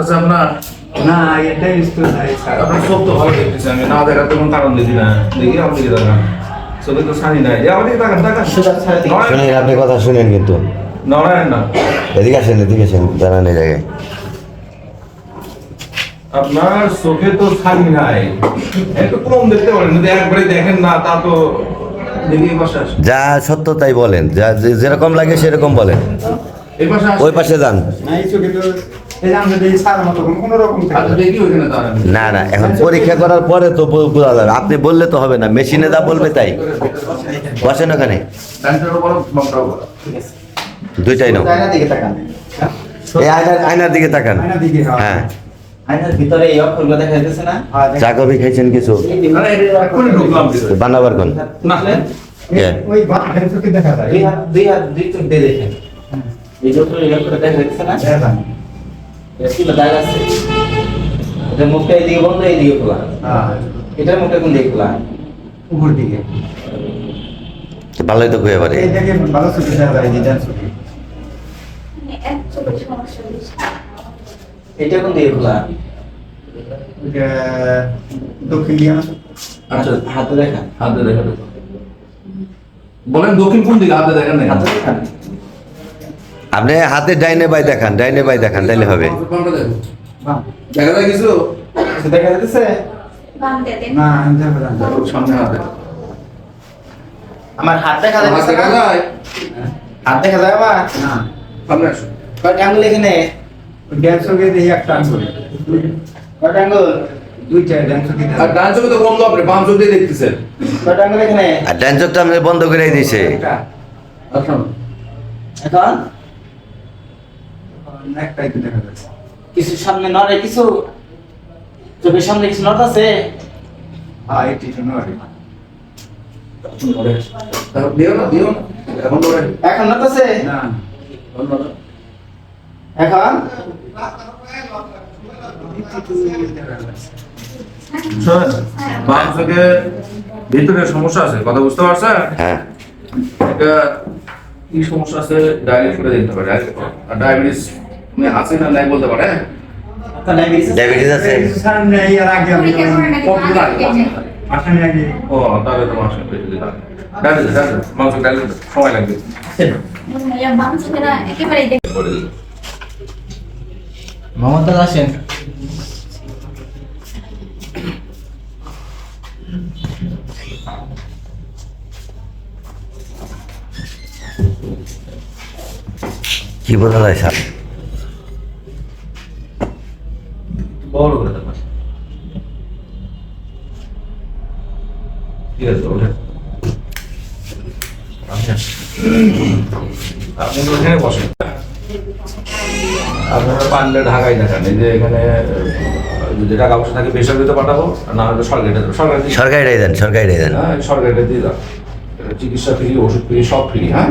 আছে আপনার? না এটাই স্কুল নাই স্যার আপনার চোখ তো ভালো দেখতেছি আমি। না দেখার তো কারণ দেখি না। দেখি আমার দিকে তাকান চোখে তো ছানি নাই। এ আমার দিকে তাকান তাকান শুনেন আপনি কথা শুনেন কিন্তু। নড়েন না। এদিকে আসেন এদিকে আসেন দাঁড়ান এই জায়গায়। আপনার চোখে তো ছানি নাই। একটু কম দেখতে পারেন যদি একবারে দেখেন না তা তো যা সত্য তাই বলেন যা যেরকম লাগে সেরকম বলেন। ওই পাশে যান। আচ্ছা না না এখন পরীক্ষা করার পরে তো বোঝা যাবে। আপনি বললে তো হবে না মেশিনে যা বলবে তাই। বসেন ওখানে। দুইটাই নাও। আয়নার দিকে তাকান। এই আয়নার আয়নার দিকে তাকান। হ্যাঁ। হ্যাঁ। হ্যাঁ, চা কফি খাইছেন কিছু। বানাবার কোন? দেখা যায়। দাগ আছে। এটা মুখটা বন্ধ খোলা। হ্যাঁ, এটার মুখটা কোন দিকে খোলা? উপর ভালোই তো পারে ভালো যায় এটা কোন খোলা? দক্ষিণ দিকে আচ্ছা হাতে দেখা। হাতে দেখা বলেন দক্ষিণ কোন দিকে? হাতে দেখেন না হাতে দেখা। আপনি হাতে ডাইনে বাই দেখান ডাইনে বাই দেখান তাইলে হবে। দেখো? যায় কিছু দেখা যাচ্ছে না। সামনে আমার হাত দেখা যায়? হাত দেখা যায় আমার না। সামনে আসো। কয়টা আঙ্গুল এখানে? দেখি একটা আঙ্গুল কয়টা আঙ্গুল আর যায়। ডান চোখে তো বন্ধ আপনি বাম চোখ দিয়ে দেখতেছেন। কয়টা আঙ্গুল এখানে? আর ডান চোখটা আপনি বন্ধ করে দিয়েছে। আচ্ছা এখন? একটাই তো দেখা যাচ্ছে। কিছু সামনে নড়ে কিছু চোখের সামনে কিছু নড় আছে হ্যাঁ এটি তো নয় দিও না দিও না। এখন এখন না বাম ভিতরে সমস্যা আছে কথা বুঝতে পারছেন? হ্যাঁ। কি সমস্যা আছে ডায়াবেটিস করে দেখতে পারে আর ডায়াবেটিস তুমি আছে না নাই বলতে পারে হ্যাঁ? ডায়াবেটিস আছে? ডায়াবেটিস আছে সামনে এর আগে আমি কতদিন আগে? আসামি আগে ও তাহলে তো মাসে পেয়ে দিতে ডায়াবেটিস ডায়াবেটিস মাংস ডায়াবেটিস সময় লাগবে। মমতা আসেন কি বোঝা যায় স্যার বড় করে ঠিক আছে ওঠেন। আপনি ওখানে বসেন। আপনারা পারলে ঢাকায় দেখান। এই যে এখানে যদি টাকা পয়সা থাকে বেসরকারিতে পাঠাবো আর না হলে সরকারিতে সরকারি সরকারিটাই দেন সরকারিটাই দেন। হ্যাঁ সরকারিতে দিয়ে দাও। চিকিৎসা ফ্রি ওষুধ ফ্রি সব ফ্রি হ্যাঁ?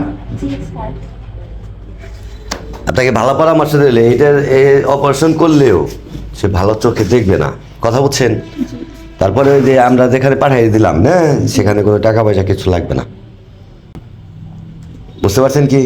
আপনাকে ভালো পরামর্শ দিলে এইটার অপারেশন করলেও সে ভালো চোখে দেখবে না। কথা বলছেন তারপরে ওই যে আমরা যেখানে পাঠিয়ে দিলাম হ্যাঁ সেখানে কোনো টাকা পয়সা কিছু লাগবে না। বুঝতে পারছেন কি?